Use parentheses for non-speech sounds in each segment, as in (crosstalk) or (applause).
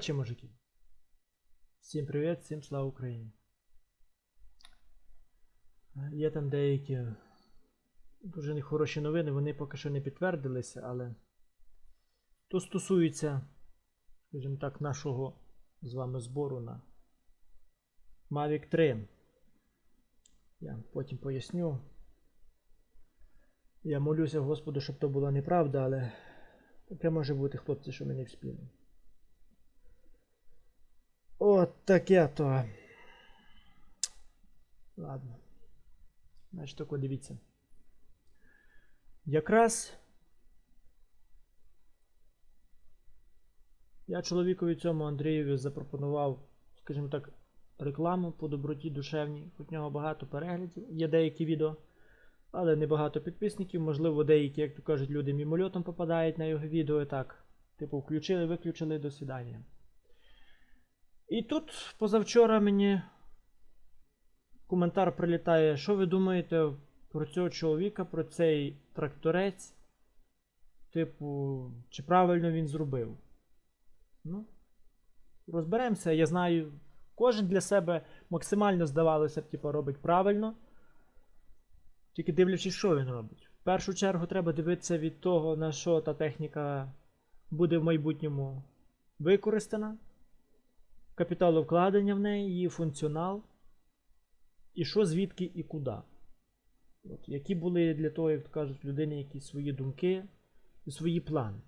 Короче, мужики. Всім привіт, всім слава Україні. Є там деякі дуже нехороші новини, вони поки що не підтвердилися, але то стосується, скажімо так, нашого з вами збору на Mavic 3. Я потім поясню. Я молюся Господу, щоб то була неправда, але таке може бути, хлопці, що ми не. От таке то. Ладно. Значить, тако дивіться. Якраз я чоловікові цьому Андрієві запропонував, скажімо так, рекламу по доброті душевній. Хоч в нього багато переглядів, є деякі відео, але не багато підписників. Можливо, деякі, як то кажуть, люди мімольотом попадають на його відео і так. Типу, включили, виключили до свідання. І тут позавчора мені коментар прилітає, що ви думаєте про цього чоловіка, про цей тракторець? Типу, чи правильно він зробив? Ну, розберемося. Я знаю, кожен для себе максимально здавалося б, типу, робить правильно. Тільки дивлячись, що він робить. В першу чергу треба дивитися від того, на що та техніка буде в майбутньому використана капіталовкладення в неї, її функціонал, і що звідки і куди. От, Які були для того, як кажуть, людини якісь свої думки і свої плани.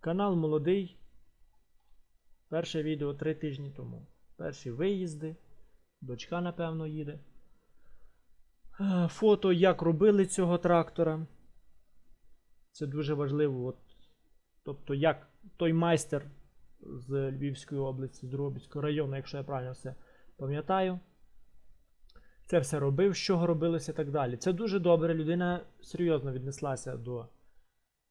Канал молодий. Перше відео три тижні тому. Перші виїзди. Дочка, напевно, їде. Е, Фото, як робили цього трактора. Це дуже важливо. От, тобто, як той майстер з Львівської області, з Дробицького району, якщо я правильно все пам'ятаю. Це все робив, з чого робилося і так далі. Це дуже добре. Людина серйозно віднеслася до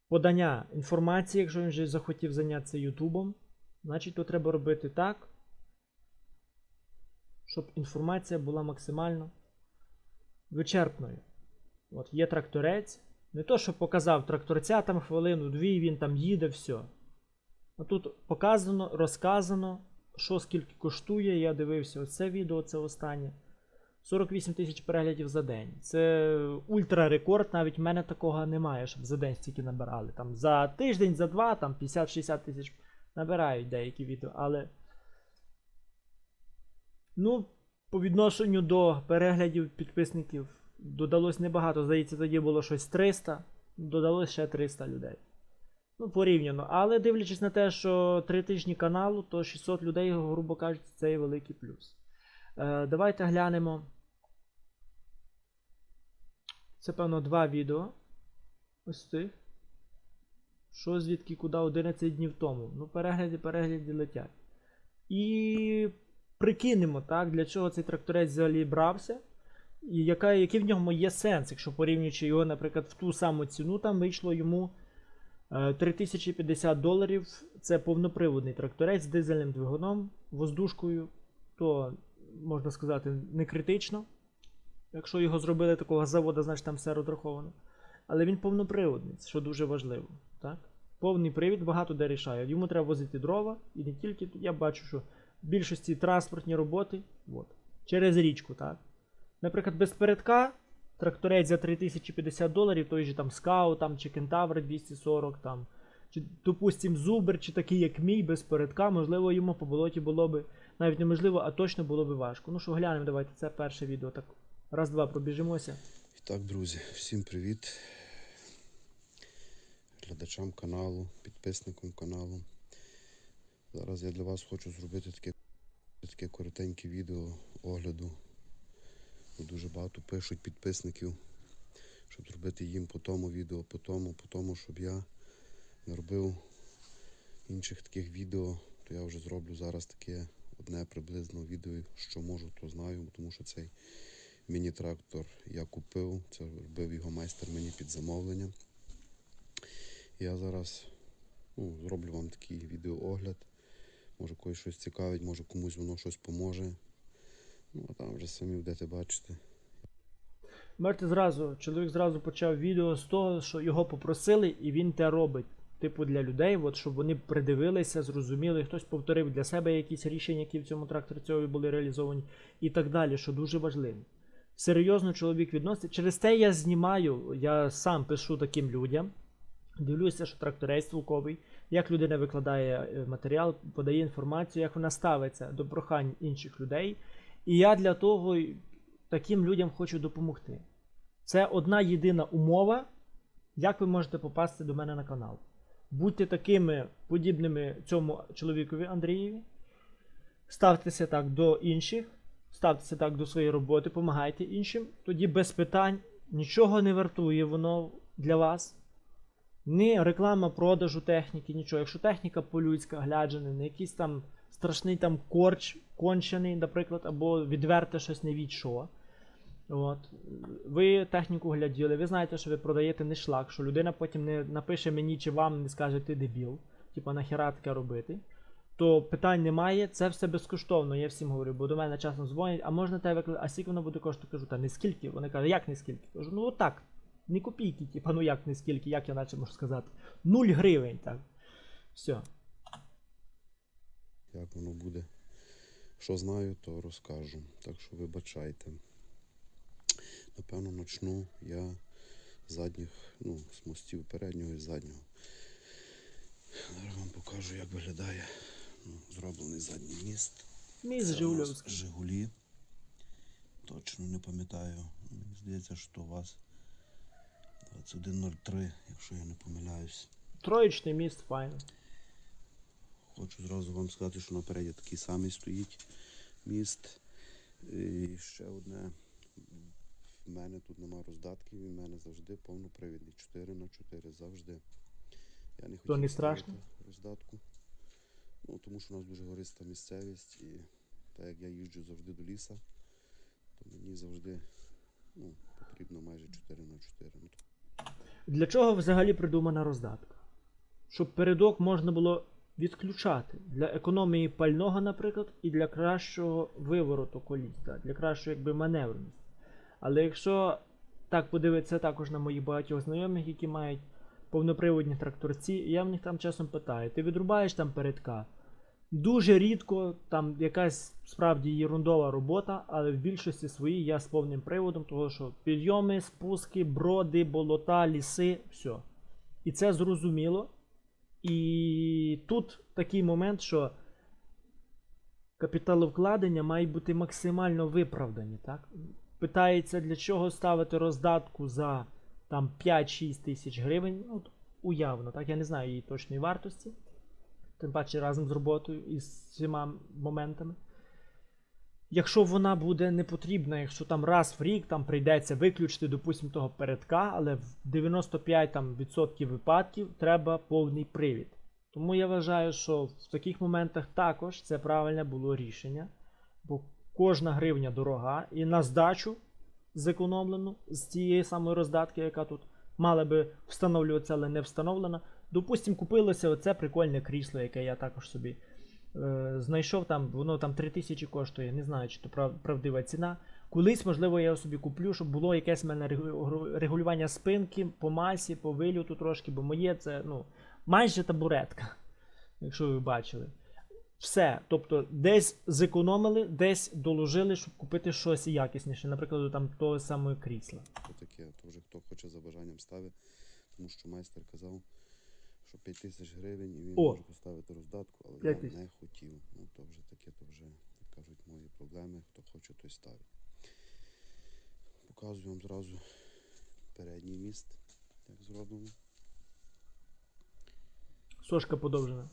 подання інформації, якщо він вже захотів зайнятися Ютубом. Значить, то треба робити так, щоб інформація була максимально вичерпною. От є тракторець. Не то, що показав тракторця там хвилину-дві, він там їде, все. Тут показано, розказано, що скільки коштує. Я дивився оце відео, це останнє. 48 тисяч переглядів за день. Це ультра рекорд, навіть в мене такого немає, щоб за день стільки набирали. Там За тиждень, за два, там 50-60 тисяч набирають деякі відео, але. Ну, по відношенню до переглядів підписників додалось небагато. Здається, тоді було щось 300, додалось ще 300 людей. Ну, порівняно. Але дивлячись на те, що 3 тижні каналу, то 600 людей, грубо кажучи, це є великий плюс. Е, давайте глянемо. Це, певно, два відео. Ось тих. Що звідки куди 11 днів тому. Ну, перегляди, перегляди летять. І прикинемо, так, для чого цей тракторець взагалі брався. І яка, який в ньому є сенс, якщо порівнюючи його, наприклад, в ту саму ціну, там вийшло йому. 3050 доларів це повноприводний тракторець з дизельним двигуном, воздушкою, то, можна сказати, не критично. Якщо його зробили такого заводу, значить там все розраховано. Але він повноприводний, що дуже важливо. Так? Повний привід багато де рішає. Йому треба возити дрова, і не тільки. Я бачу, що в більшості транспортні роботи от, через річку. так. Наприклад, без передка тракторець за 3050 доларів, той же там Скаут там, чи Кентавр 240, там, чи, допустим, Зубр, чи такий, як мій, без передка, можливо, йому по болоті було би навіть неможливо, а точно було би важко. Ну що, глянемо, давайте, це перше відео. Так, раз-два пробіжимося. І так, друзі, всім привіт. Глядачам каналу, підписникам каналу. Зараз я для вас хочу зробити таке, таке коротеньке відео огляду. Дуже багато пишуть підписників, щоб зробити їм по тому відео, по тому, по тому, щоб я не робив інших таких відео, то я вже зроблю зараз таке одне приблизно відео, що можу, то знаю, тому що цей міні-трактор я купив, це робив його майстер мені під замовлення. Я зараз ну, зроблю вам такий відеоогляд. Може когось щось цікавить, може комусь воно щось поможе. Ну, там вже самі будете бачити. Бачите, зразу, чоловік зразу почав відео з того, що його попросили, і він те робить. типу, для людей, от, щоб вони придивилися, зрозуміли, хтось повторив для себе якісь рішення, які в цьому тракторцьові були реалізовані, і так далі, що дуже важливо. Серйозно чоловік відноситься. Через те я знімаю, я сам пишу таким людям. Дивлюся, що тракторець толковий, як людина викладає е, матеріал, подає інформацію, як вона ставиться до прохань інших людей. І я для того таким людям хочу допомогти. Це одна єдина умова, як ви можете попасти до мене на канал. Будьте такими подібними цьому чоловікові Андрієві. Ставтеся так до інших, ставтеся так до своєї роботи, допомагайте іншим. Тоді без питань нічого не вартує воно для вас. Ні реклама продажу техніки, нічого. Якщо техніка по-людська гляджена, не якийсь там страшний там корч, кончений, наприклад, або відверте щось не від. От. Ви техніку гляділи, ви знаєте, що ви продаєте не шлак, що людина потім не напише мені чи вам, не скаже ти дебіл, типа нахіра таке робити. То питань немає, це все безкоштовно, я всім говорю, бо до мене часом дзвонять, а можна тебе викликати, а скільки воно буде коштувати? Кажу, та не скільки. Вони кажуть, як не скільки? Кажу, ну отак, не копійки, типа, ну як не скільки, як я наче можу сказати. Нуль гривень, так. Все. Як воно буде? Що знаю, то розкажу. Так що вибачайте. Напевно, почну я з задніх, ну, з мостів переднього і заднього. Зараз вам покажу, як виглядає ну, зроблений задній міст. Міст Жигульовський. Жигулі. Точно не пам'ятаю. Мені здається, що у вас 2103, якщо я не помиляюсь. Троєчний міст, файно. Хочу зразу вам сказати, що напереді такий самий стоїть міст. І ще одне. В мене тут нема роздатків, і в мене завжди повнопривідний. 4 на 4 завжди. Я не хотів не страшно? роздатку. Ну, тому що у нас дуже гориста місцевість, і так як я їжджу завжди до ліса, то мені завжди ну, потрібно майже 4 на 4. Ну, Для чого взагалі придумана роздатка? Щоб передок можна було відключати для економії пального, наприклад, і для кращого вивороту коліс, для кращої якби, маневреності. Але якщо так подивитися також на моїх багатьох знайомих, які мають повноприводні тракторці, я в них там часом питаю, ти відрубаєш там передка? Дуже рідко там якась справді єрундова робота, але в більшості своїй я з повним приводом, того що підйоми, спуски, броди, болота, ліси, все. І це зрозуміло. І тут такий момент, що капіталовкладення мають бути максимально виправдані. Так? Питається, для чого ставити роздатку за там 5-6 тисяч гривень. Ну, уявно, так? Я не знаю її точної вартості. Тим паче разом з роботою і з всіма моментами. Якщо вона буде не потрібна, якщо там раз в рік там прийдеться виключити, допустимо, того передка, але в 95% там, відсотків випадків треба повний привід. Тому я вважаю, що в таких моментах також це правильне було рішення, бо кожна гривня дорога, і на здачу зекономлену з тієї самої роздатки, яка тут мала би встановлюватися, але не встановлена. Допустимо, купилося оце прикольне крісло, яке я також собі знайшов там, воно там 3000 коштує, не знаю, чи то правдива ціна. Колись, можливо, я собі куплю, щоб було якесь в мене регулювання спинки по масі, по вильоту трошки, бо моє це ну, майже табуретка, (laughs) якщо ви бачили. Все. Тобто десь зекономили, десь доложили, щоб купити щось якісніше, наприклад, там того самого крісла. то таке, то вже хто хоче за бажанням ставить, тому що майстер казав, що 5 тисяч гривень і він О! може поставити роздатку, але 5 я не хотів. Ну то вже таке, то вже, як кажуть, мої проблеми. Хто хоче, той ставить. Показую вам зразу передній міст, як зроблено. Сошка подовжена.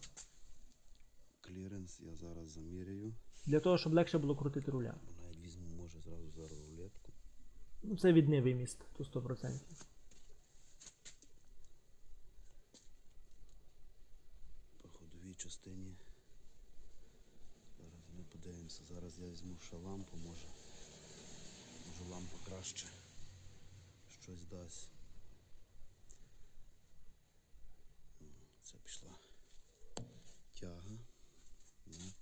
Кліренс я зараз заміряю. Для того, щоб легше було крутити руля. Навіть візьму, може, зразу зараз рулетку. Ну, це віднивий міст, то 100%. По ходовій частині. Зараз ми подивимося. Зараз я візьму ще лампу, може. Може лампа краще щось дасть. Це пішла тяга. Ну.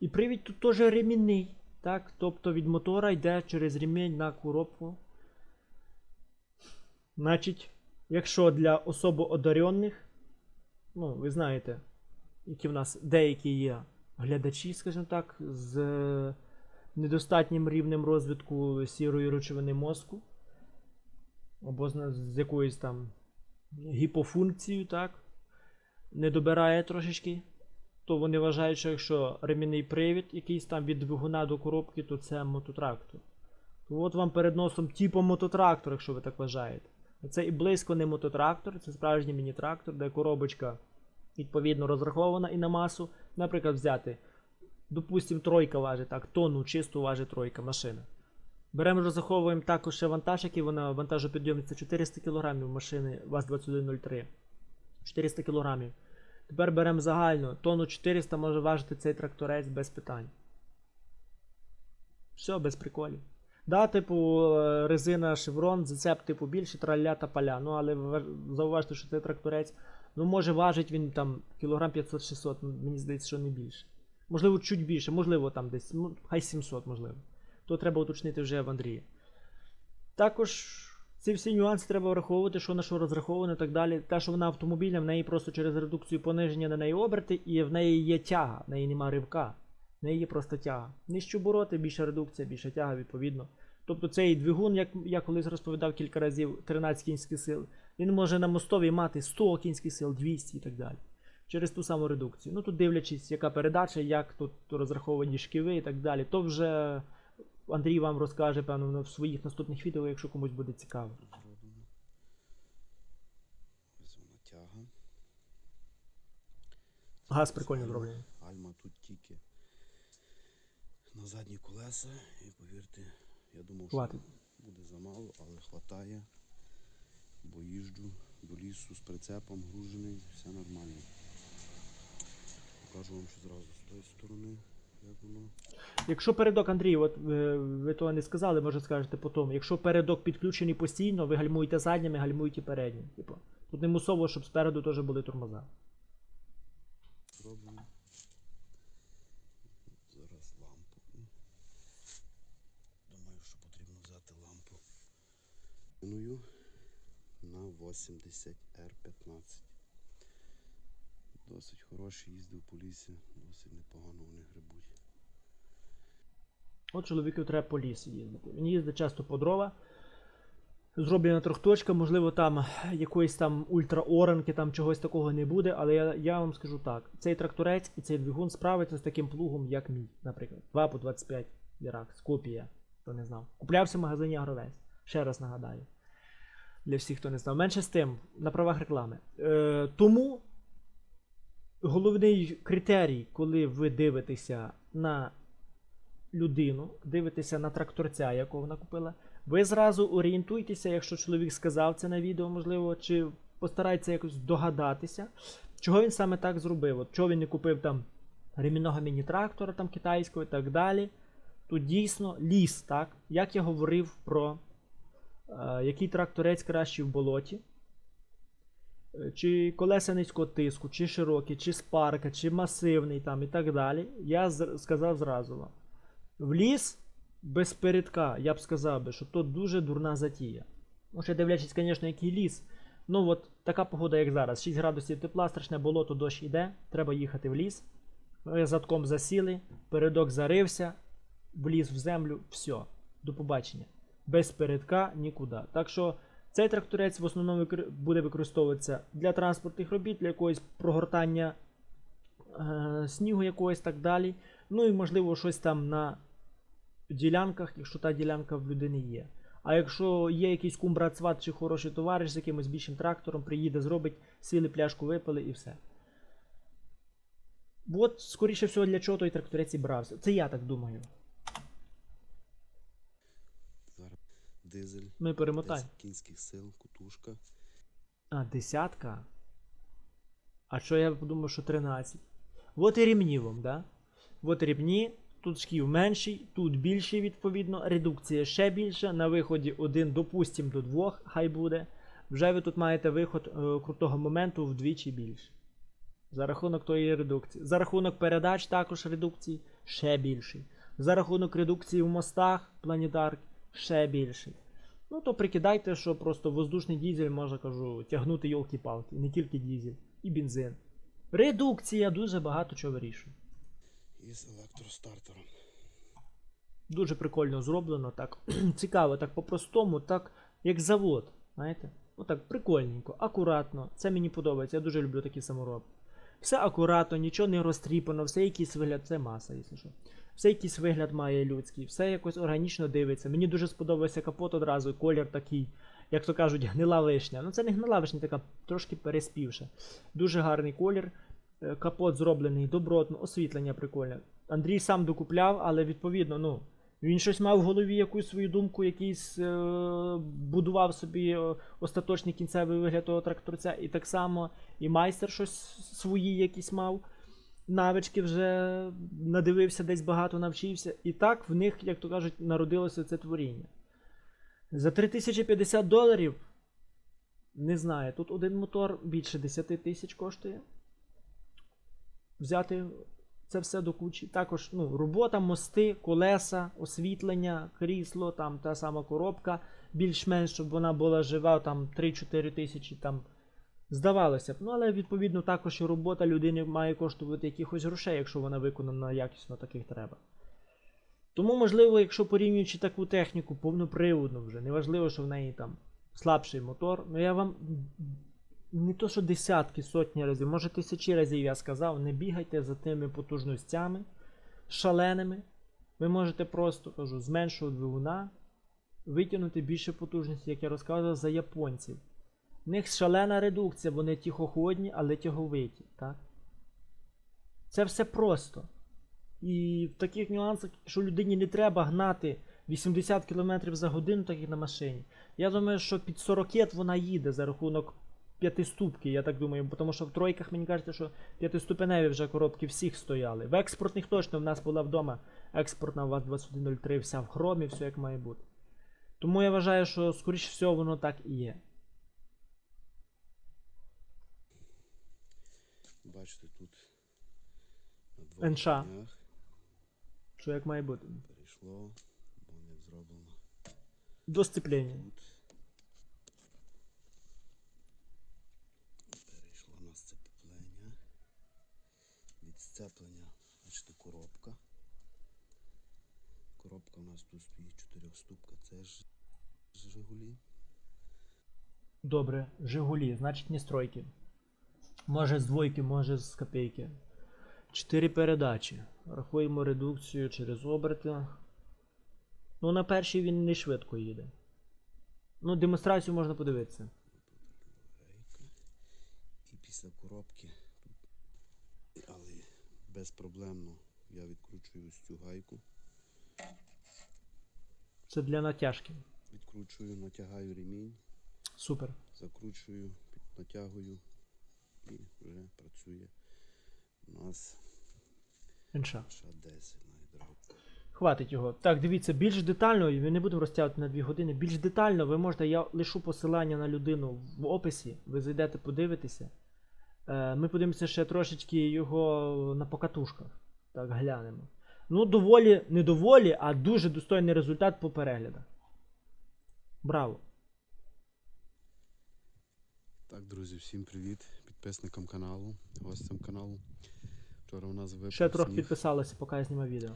І привід тут теж ремінний. Так? Тобто від мотора йде через ремінь на коробку. Значить, якщо для особо одаренних, ну, ви знаєте, які в нас деякі є глядачі, скажімо так, з е, недостатнім рівнем розвитку сірої речовини мозку, або з, якоюсь там гіпофункцією, так, не добирає трошечки, то вони вважають, що якщо ремінний привід якийсь там від двигуна до коробки, то це мототрактор. То от вам перед носом типу мототрактор, якщо ви так вважаєте. Це і близько не мототрактор, це справжній міні-трактор, де коробочка відповідно розрахована і на масу. Наприклад, взяти, допустимо, тройка важить так, тонну чисту важить тройка машина. Беремо, розраховуємо також ще вантаж, який вона вантажопідйомниця 400 кг машини ВАЗ-2103. 400 кг. Тепер беремо загально, тонну 400 може важити цей тракторець без питань. Все, без приколів. Да, типу, е, резина шеврон, зацеп, типу, більше траля та поля. Ну, але зауважте, що цей тракторець, ну, може важить він там кілограм 500-600, ну, мені здається, що не більше. Можливо, чуть більше, можливо, там десь, ну, хай 700, можливо. То треба уточнити вже в Андрії. Також ці всі нюанси треба враховувати, що на що розраховано і так далі. Те, що вона автомобільна, в неї просто через редукцію пониження на неї оберти, і в неї є тяга, в неї нема ривка. В неї є просто тяга. Нижче обороти, більша редукція, більша тяга, відповідно. Тобто цей двигун, як я колись розповідав кілька разів, 13 кінських сил, він може на мостовій мати 100 кінських сил, 200 і так далі. Через ту саму редукцію. Ну тут дивлячись, яка передача, як тут розраховані шківи і так далі. То вже Андрій вам розкаже, певно, в своїх наступних відео, якщо комусь буде цікаво. вона тяга. Газ прикольно зроблений. Альма тут тільки на задні колеса. І повірте, я думав, Хватить. що буде замало, але хватає. Бо їжджу до лісу з прицепом гружений, все нормально. Покажу вам ще зразу з тої сторони, як воно. Якщо передок, Андрій, от ви, ви того не сказали, може скажете потім. Якщо передок підключений постійно, ви гальмуєте задніми, гальмуєте передніми. Типу. Тут не мусово, щоб спереду теж були тормоза. 80R15. Досить хороший, їздив по лісі, досить непогано вони грибуть. От чоловіку треба по лісі їздити. Він їздить часто по дрова. Зроблена трохточка, можливо, там якоїсь там ультраоранки, там чогось такого не буде, але я я вам скажу так: цей тракторець і цей двигун справиться з таким плугом, як мій, наприклад, 2 по 25 лірак копія, хто не знав. Куплявся в магазині Агровець. Ще раз нагадаю. Для всіх, хто не знав. Менше з тим, на правах реклами. Е, тому головний критерій, коли ви дивитеся на людину, дивитеся на тракторця, якого вона купила, ви зразу орієнтуйтеся, якщо чоловік сказав це на відео, можливо, чи постарайтеся якось догадатися, чого він саме так зробив. От чого він не купив там ремінного міні-трактора там китайського і так далі. Тут дійсно ліс, так? Як я говорив про який тракторець кращий в болоті. Е, Чи колеса низького тиску, чи широкі, чи спарка, чи масивний там і так далі. Я сказав зразу вам. В ліс без передка, я б сказав би, що то дуже дурна затія. Ну, ще дивлячись, звісно, який ліс. Ну от така погода, як зараз. 6 градусів тепла, страшне болото, дощ іде, треба їхати в ліс. Ви задком засіли, передок зарився, вліз в землю, все, до побачення. Без передка нікуди. Так що цей тракторець в основному буде використовуватися для транспортних робіт, для якогось прогортання е, снігу якогось так далі. Ну і можливо щось там на ділянках, якщо та ділянка в людини є. А якщо є якийсь кумбрат-сват чи хороший товариш з якимось більшим трактором, приїде, зробить, сіли пляшку випили і все. От, скоріше всього, для чого той тракторець і брався. Це я так думаю. Зараз дизель, Ну і перемотай. 10 кінських сил, кутушка. А, десятка. А що я подумав, що 13. От і рівні вам, да? От рівні, тут шків менший, тут більший, відповідно, редукція ще більша. На виході 1, допустим, до 2, хай буде. Вже ви тут маєте виход е, крутого моменту вдвічі більше. За рахунок тої редукції. За рахунок передач також редукції ще більший. За рахунок редукції в мостах планетарки ще більший. Ну то прикидайте, що просто воздушний дізель може кажу тягнути йолки-палки, не тільки дізель, і бензин. Редукція дуже багато чого вирішує. І з електростартером. Дуже прикольно зроблено, так (clears throat) цікаво, так по-простому, так як завод. Знаєте? Отак прикольненько, акуратно. Це мені подобається. Я дуже люблю такі саморобки. Все акуратно, нічого не розтріпано, все якийсь вигляд, це маса, якщо що. Все якийсь вигляд має людський, все якось органічно дивиться. Мені дуже сподобався капот одразу, колір такий, як то кажуть, гнила вишня. Ну це не гнила вишня, така трошки переспівша. Дуже гарний колір. Е, Капот зроблений добротно, освітлення прикольне. Андрій сам докупляв, але відповідно, ну. Він щось мав в голові якусь свою думку, якийсь е, будував собі е, остаточний кінцевий вигляд того тракторця, і так само і майстер щось свої якісь мав. Навички вже надивився, десь багато навчився. І так в них, як то кажуть, народилося це творіння. За 3050 доларів. Не знаю, тут один мотор більше 10 тисяч коштує. Взяти це все до кучі. Також ну, робота, мости, колеса, освітлення, крісло, там та сама коробка, більш-менш, щоб вона була жива, там 3-4 тисячі там. Здавалося б, ну але відповідно також і робота людини має коштувати якихось грошей, якщо вона виконана якісно таких треба. Тому, можливо, якщо порівнюючи таку техніку повноприводну вже, неважливо, що в неї там слабший мотор, ну я вам не то, що десятки, сотні разів, може тисячі разів я сказав, не бігайте за тими потужностями шаленими. Ви можете просто кажу, з меншого двигуна витягнути більше потужності, як я розказував, за японців. В них шалена редукція, вони тихоходні, але тяговиті. Так? Це все просто. І в таких нюансах, що людині не треба гнати 80 км за годину, так як на машині. Я думаю, що під 40 вона їде за рахунок п'ятиступки, я так думаю, тому що в тройках мені кажеться, що п'ятиступеневі вже коробки всіх стояли. В експортних точно в нас була вдома експортна ВАЗ-2103, вся в хромі, все як має бути. Тому я вважаю, що скоріш всього воно так і є. Бачите, тут на двох НШ. днях Що як має бути. перейшло, бо не зроблено До сцеплення. тут. Перейшло на сцеплення. Від сцеплення, бачите, коробка. Коробка у нас тут стоїть чотирьохступка, це ж Жигулі. Добре, Жигулі, значить не стройки. Може з двойки, може з копейки. Чотири передачі. Рахуємо редукцію через оберти. Ну, на першій він не швидко їде. Ну, демонстрацію можна подивитися. І після коробки безпроблемно я відкручую ось цю гайку. Це для натяжки. Відкручую, натягаю ремінь, Супер. закручую, натягую і вже працює у нас Інша. ша 10 на. Хватить його. Так, дивіться, більш детально, і ми не будемо розтягувати на 2 години. Більш детально ви можете, я лишу посилання на людину в описі, ви зайдете, подивитеся. Е, Ми подивимося ще трошечки його на покатушках. Так, глянемо. Ну, доволі, не доволі, а дуже достойний результат по переглядах. Браво! Так, друзі, всім привіт підписникам каналу, гостям каналу. Вчора у нас випав Ще трохи сніг, підписалося, поки я знімав відео.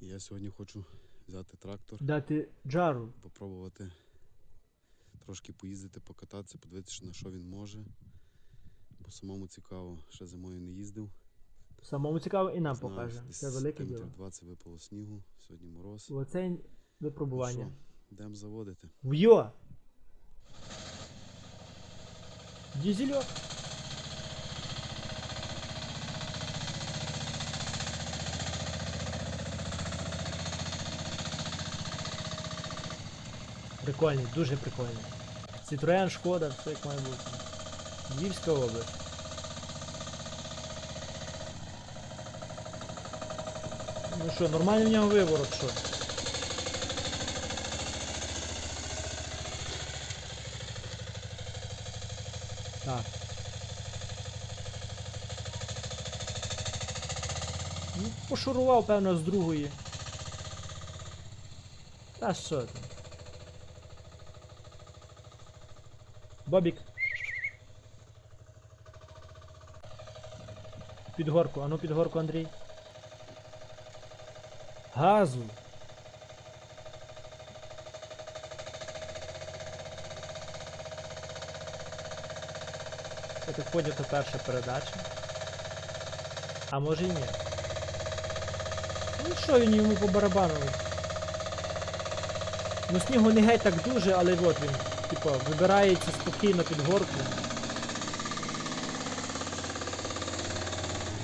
і я сьогодні хочу взяти трактор, Дати джару. попробувати трошки поїздити, покататися, подивитися, на що він може. Бо самому цікаво, ще зимою не їздив. Самому цікаво і нам Знаю, покаже. Це велике діло. 20 випало снігу, сьогодні мороз. Оце Ну випробування. що, Йдемо заводити. Вйо! Дізельок. Прикольний, дуже прикольний. Citroen, Шкода, все як має бути. Львівська область. Ну що, нормальний в нього виворот, що? Так. Ну, пошурував, певно, з другої. Та що там? Бобік. Під горку, ану під горку, Андрій. Газу. Я так це перша передача. А може і ні. Ну що він йому по барабану? Ну снігу не геть так дуже, але от він, типа, вибирається спокійно під горку.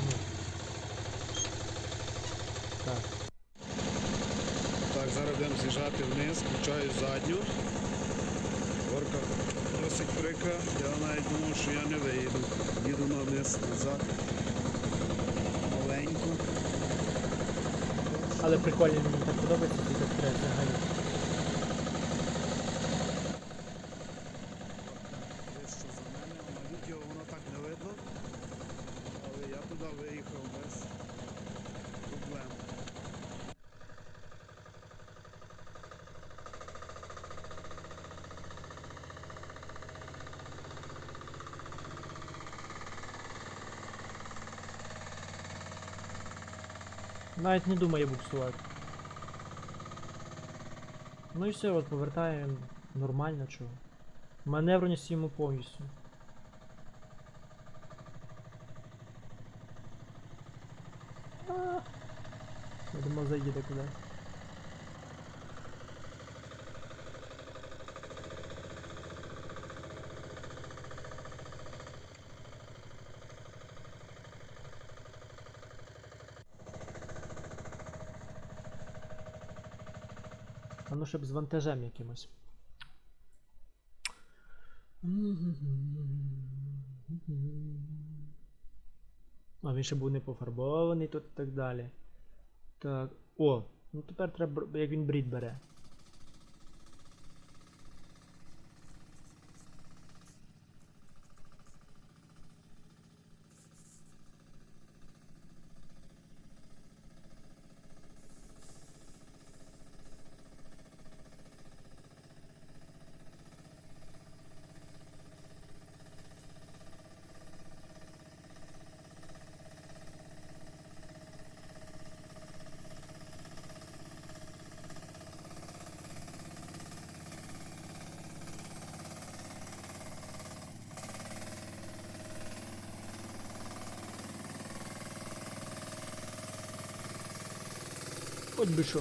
Ну. Так. Так, зараз будемо з'їжджати вниз, включаю задню. Горка досить прикра. Я навіть думав, що я не виїду. Їду на вниз назад. Маленько. Але прикольно мені так подобається, трактори взагалі. Вище за мене, а на відео воно так не видно. Але я туди виїхав без проблем. Навіть не думає буксувати. Ну і все, от повертає нормально чого. Маневреність йому повністю. Я думав заїде кудись. А ну щоб з вантажем якимось. А він ще був не пофарбований тут і так далі. Так. О, ну тепер треба, як він брід бере. öldü şu.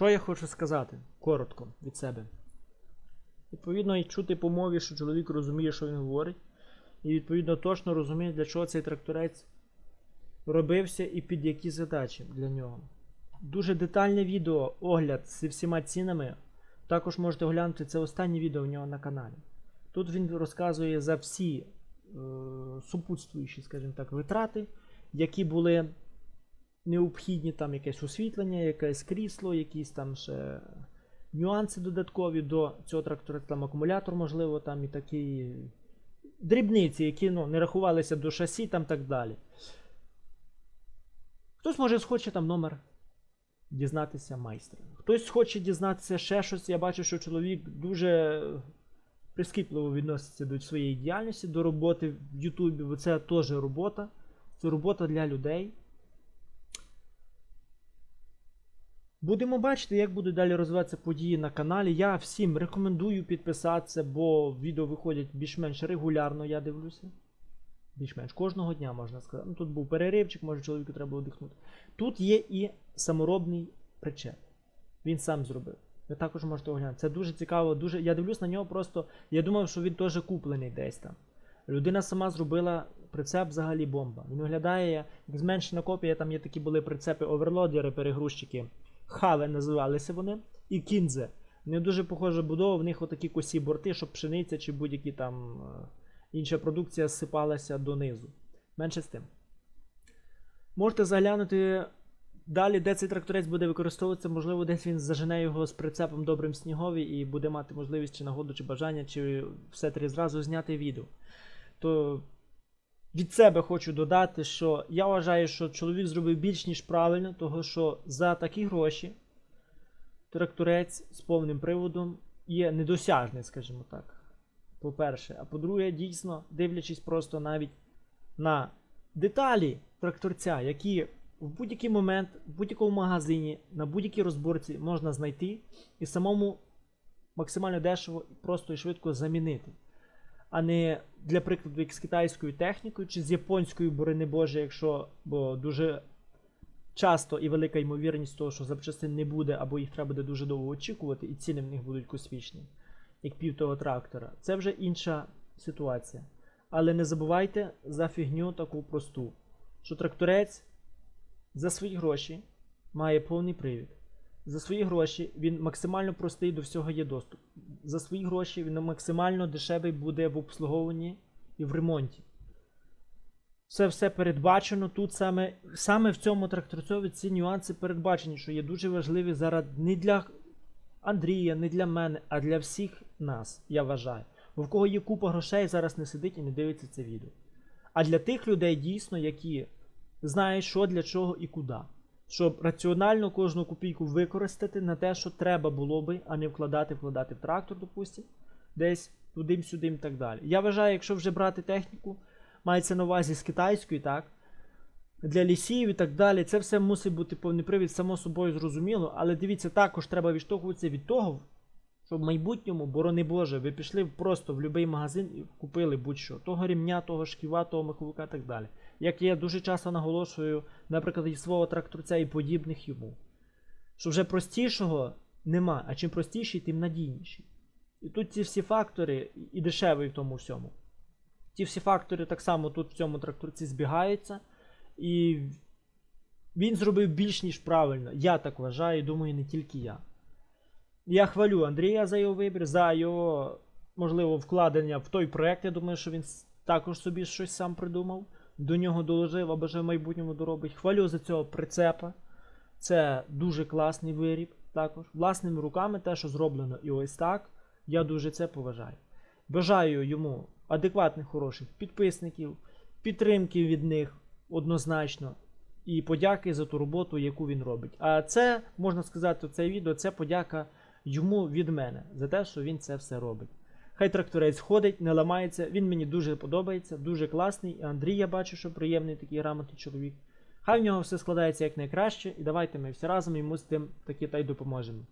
Що я хочу сказати? Коротко від себе. Відповідно, і чути по мові, що чоловік розуміє, що він говорить. І відповідно точно розуміє, для чого цей тракторець робився і під які задачі для нього. Дуже детальне відео, огляд зі всіма цінами. Також можете оглянути це останнє відео в нього на каналі. Тут він розказує за всі е, супутствуючі, скажімо так, витрати, які були необхідні, там якесь освітлення, якесь крісло, якісь там ще нюанси додаткові до цього трактора, там акумулятор, можливо, там і такі дрібниці, які ну, не рахувалися до шасі там так далі. Хтось може схоче там номер дізнатися майстра. Хтось хоче дізнатися ще щось. Я бачу, що чоловік дуже прискіпливо відноситься до своєї діяльності, до роботи в Ютубі, бо це теж робота. Це робота для людей. Будемо бачити, як будуть далі розвиватися події на каналі. Я всім рекомендую підписатися, бо відео виходять більш-менш регулярно, я дивлюся. Більш-менш кожного дня можна сказати. Ну, тут був переривчик, може чоловіку треба було дихнути. Тут є і саморобний причеп. Він сам зробив. Ви також можете оглянути. Це дуже цікаво. Дуже... Я дивлюсь на нього просто. Я думав, що він теж куплений десь там. Людина сама зробила прицеп взагалі бомба. Він виглядає як зменшена копія, там є такі були прицепи оверлодери, перегрузчики. Хаве називалися вони. І кінзе. Вони дуже похожа будова, в них отакі косі борти, щоб пшениця чи будь-які там е, інша продукція зсипалася донизу. Менше з тим. Можете заглянути далі, де цей тракторець буде використовуватися, можливо, десь він зажене його з прицепом добрим снігові і буде мати можливість чи нагоду, чи бажання, чи все три зразу зняти відео. То від себе хочу додати, що я вважаю, що чоловік зробив більш ніж правильно, того що за такі гроші тракторець з повним приводом є недосяжний, скажімо так. По-перше. А по-друге, дійсно, дивлячись просто навіть на деталі тракторця, які в будь-який момент, в будь-якому магазині, на будь-якій розборці можна знайти і самому максимально дешево, просто і швидко замінити. А не для прикладу, як з китайською технікою чи з японською, борони Боже, якщо бо дуже часто і велика ймовірність того, що запчастин не буде, або їх треба буде дуже довго очікувати, і ціни в них будуть космічні, як пів того трактора. Це вже інша ситуація. Але не забувайте за фігню таку просту, що тракторець за свої гроші має повний привід. За свої гроші він максимально простий до всього є доступ. За свої гроші він максимально дешевий буде в обслуговуванні і в ремонті. Це все передбачено тут саме, саме в цьому тракторцові ці нюанси передбачені, що є дуже важливі зараз не для Андрія, не для мене, а для всіх нас, я вважаю. Бо в кого є купа грошей, зараз не сидить і не дивиться це відео. А для тих людей дійсно, які знають, що для чого і куди. Щоб раціонально кожну копійку використати на те, що треба було би, а не вкладати, вкладати в трактор, допустимо, десь туди-сюди і так далі. Я вважаю, якщо вже брати техніку, мається на увазі з китайської, так? Для лісів і так далі, це все мусить бути повний привід, само собою зрозуміло. Але дивіться, також треба відштовхуватися від того, що в майбутньому, борони Боже, ви пішли просто в будь-який магазин і купили будь-що. Того рівня, того шківа, того маховика і так далі. Як я дуже часто наголошую, наприклад, і свого тракторця і подібних йому. Що вже простішого нема, а чим простіший, тим надійніший. І тут ці всі фактори, і дешевий в тому всьому. Ті всі фактори так само тут в цьому тракторці збігаються. І він зробив більш ніж правильно. Я так вважаю, і думаю, не тільки я. Я хвалю Андрія за його вибір, за його, можливо, вкладення в той проект. Я думаю, що він також собі щось сам придумав, до нього доложив, або вже в майбутньому доробить. Хвалю за цього прицепа. Це дуже класний виріб також. Власними руками те, що зроблено і ось так, я дуже це поважаю. Бажаю йому адекватних, хороших підписників, підтримки від них однозначно. І подяки за ту роботу, яку він робить. А це, можна сказати, це відео це подяка йому від мене за те, що він це все робить. Хай тракторець ходить, не ламається. Він мені дуже подобається, дуже класний. І Андрій, я бачу, що приємний такий грамотний чоловік. Хай в нього все складається як найкраще, і давайте ми всі разом йому з тим таки та й допоможемо.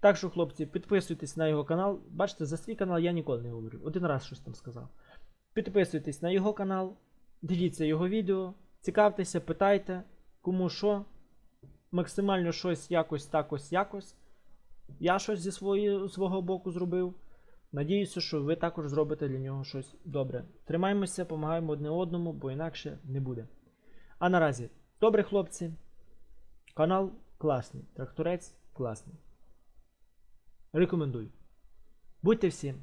Так що, хлопці, підписуйтесь на його канал. Бачите, за свій канал я ніколи не говорю. Один раз щось там сказав. Підписуйтесь на його канал, дивіться його відео, цікавтеся, питайте, кому що. Максимально щось якось так ось якось. Я щось зі свої, свого боку зробив. Надіюся, що ви також зробите для нього щось добре. Тримаємося, допомагаємо одне одному, бо інакше не буде. А наразі, добре, хлопці. Канал класний. Тракторець класний. Рекомендую. Будьте всім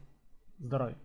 здорові!